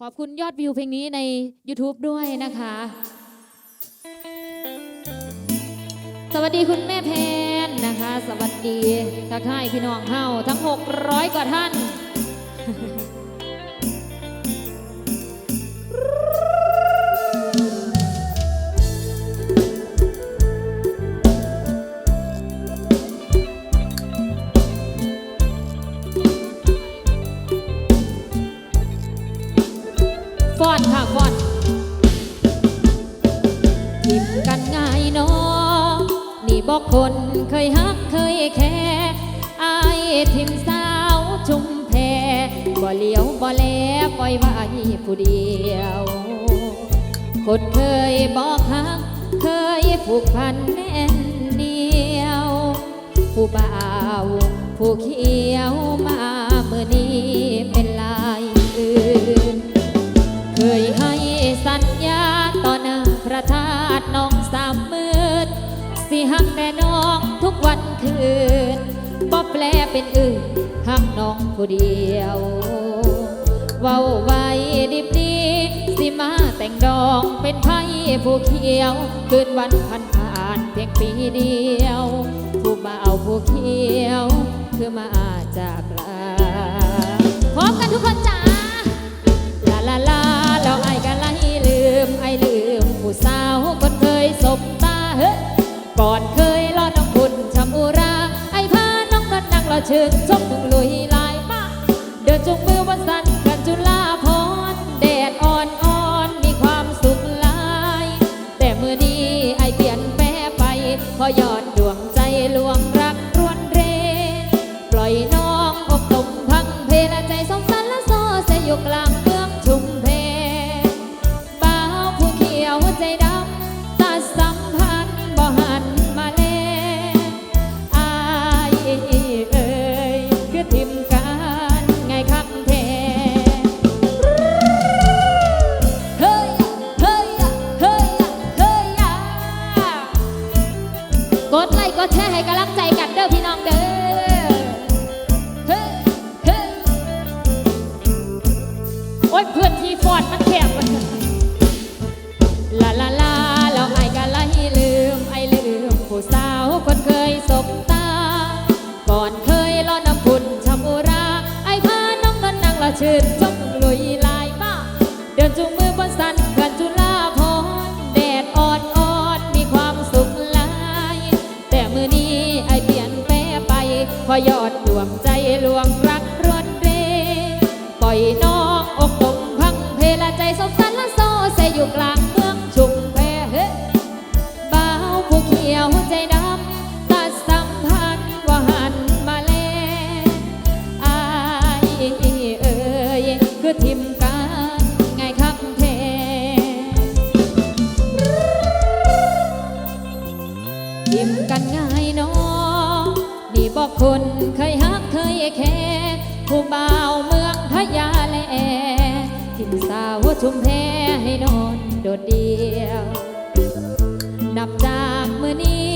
ขอบคุณยอดวิวเพลงนี้ใน YouTube ด้วยนะคะ สวัสดีคุณแม่แพนนะคะ สวัสดีทักทายพี่น้องเฮาทั้ง 600 กว่าท่าน นอ นี่บอกคนเคยฮักเคยแค่อายทิมสาวชุมแพบ่เลี้ยวบ่แลปล่อยไว้ผู้เดียว คนเคยบอกฮัก เคยผูกพันแน่นเหนียว ผู้บ่าวผู้เขียวมาเมื่อนี้เป็นลายอื่น เคยให้สัญญา ระธาตุน้องสามมืดสิหักแต่น้องทุกวันคืนบ่แปลเป็นอื่นหักน้องผู้เดียวเว้าไว้ดิบดีสิมาแต่งดองเป็นไพ่ผู้เขียว คืนวันพันผ่านเพียงปีเดียว ผู้บ่าผู้เขียว คือมาจากลาพร้อมกันทุกคนจ้า ดนั่ง เพละใจสมสันและโซใส่อยู่กลาง ชุมแพให้นอนโดดเดียว นับจากมือนี้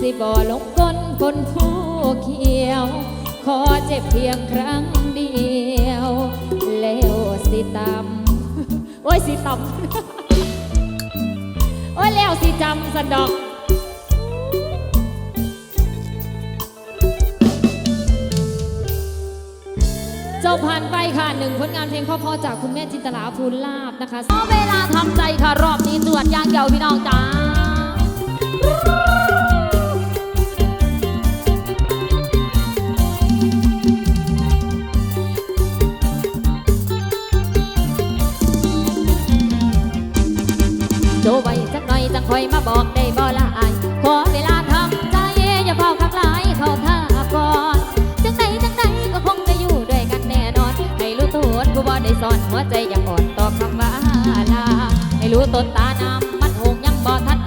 สิบ่ลงก้นคนผู้เขียว ขอเจ็บเพียงครั้งเดียว แล้วสิตำโอ้ยสิตำโอ้ยแล้วสิจำสันดอก เจ้าผ่านไปค่ะหนึ่งผลงานเพลงพ่อๆจากคุณแม่จินตลาภูลลาบนะคะขอเวลาทำใจค่ะรอบนี้ตรวจยางเดียวพี่น้องจ้าโจไว้จักหน่อยจังคอยมาบอก รู้ตัวผู้บ่ได้สอนหัวใจยังอ่อนต่อคำว่าลา ให้รู้ต้นตาน้ำมันหงยังบ่ทัน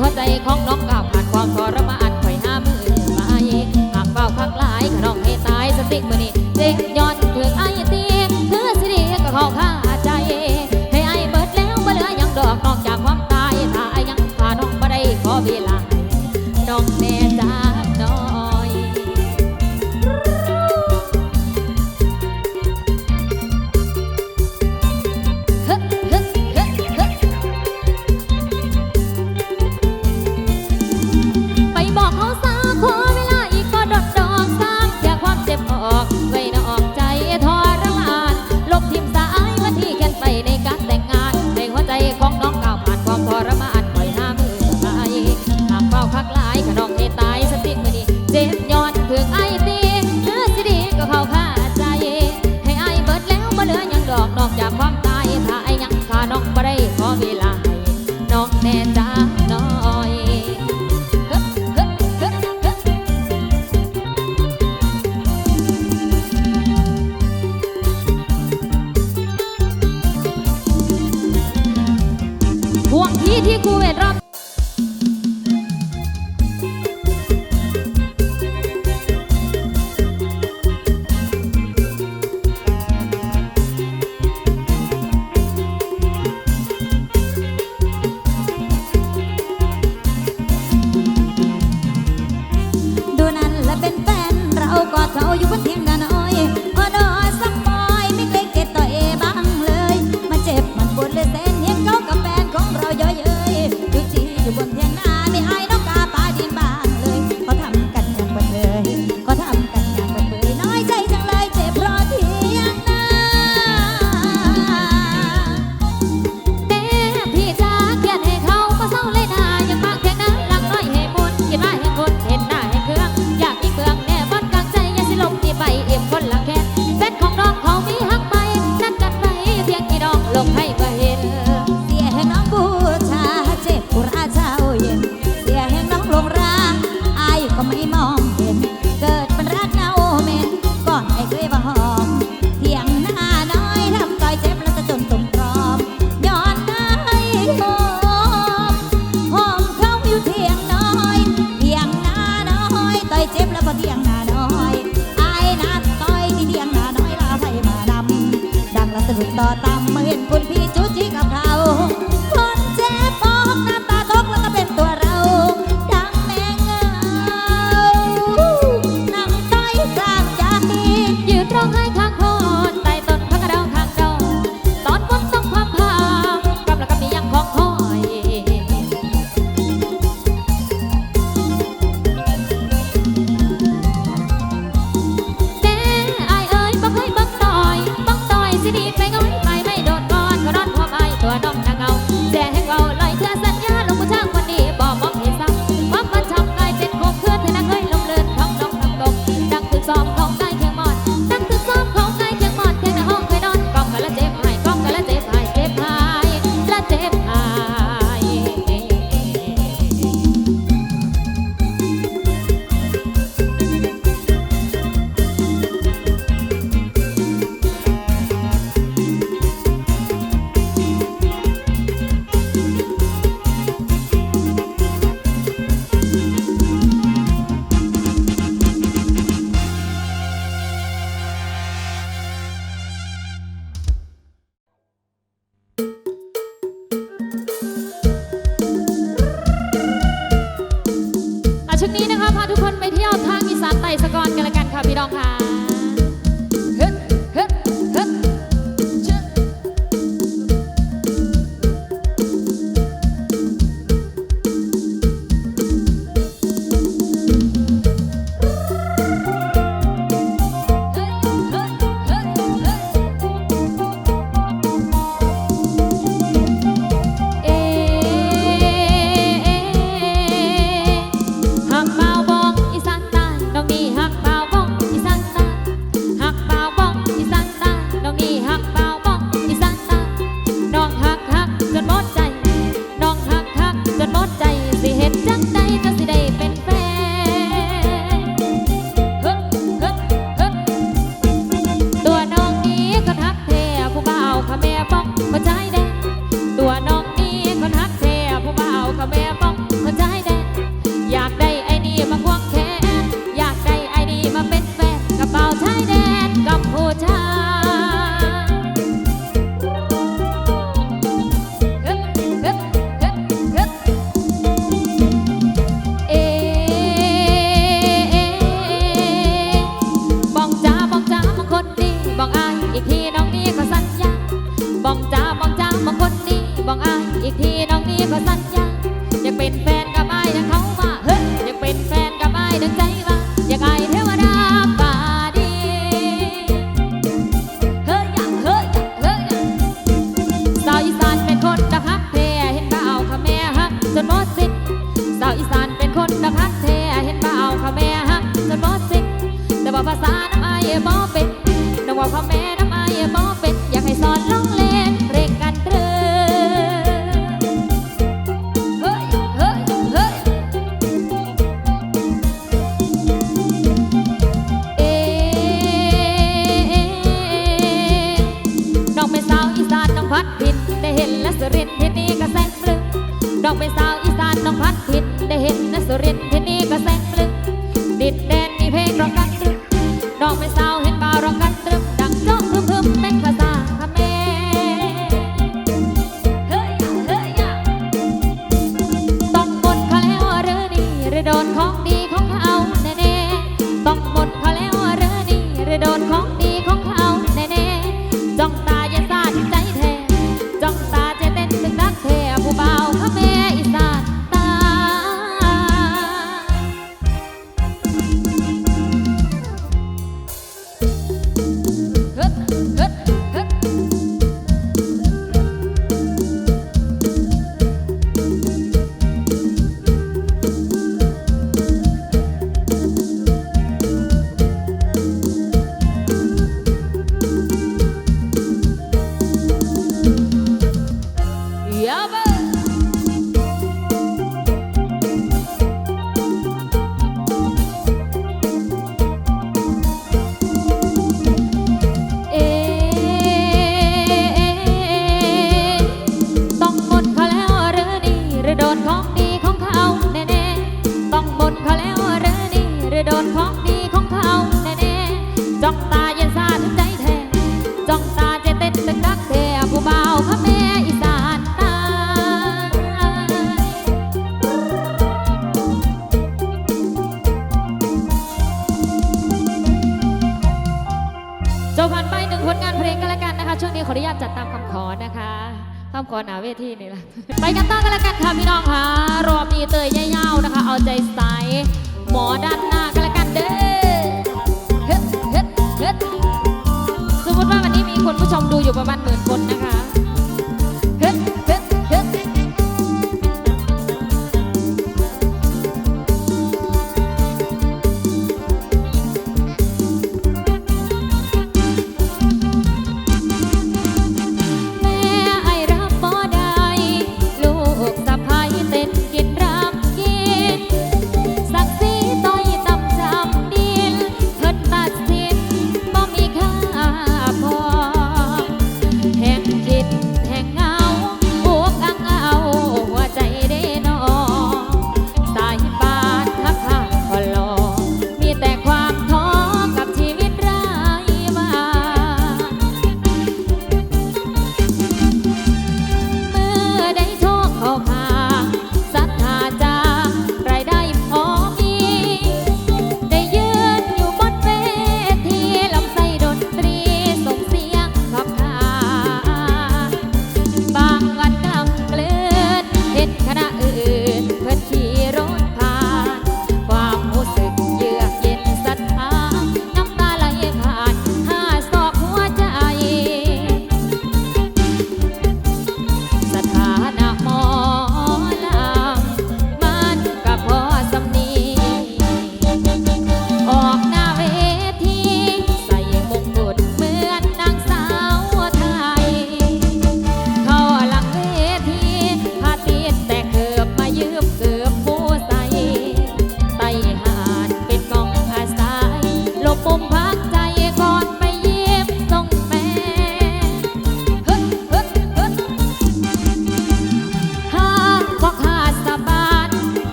หัวใจของน้องกับผ่านความทร death 有个天干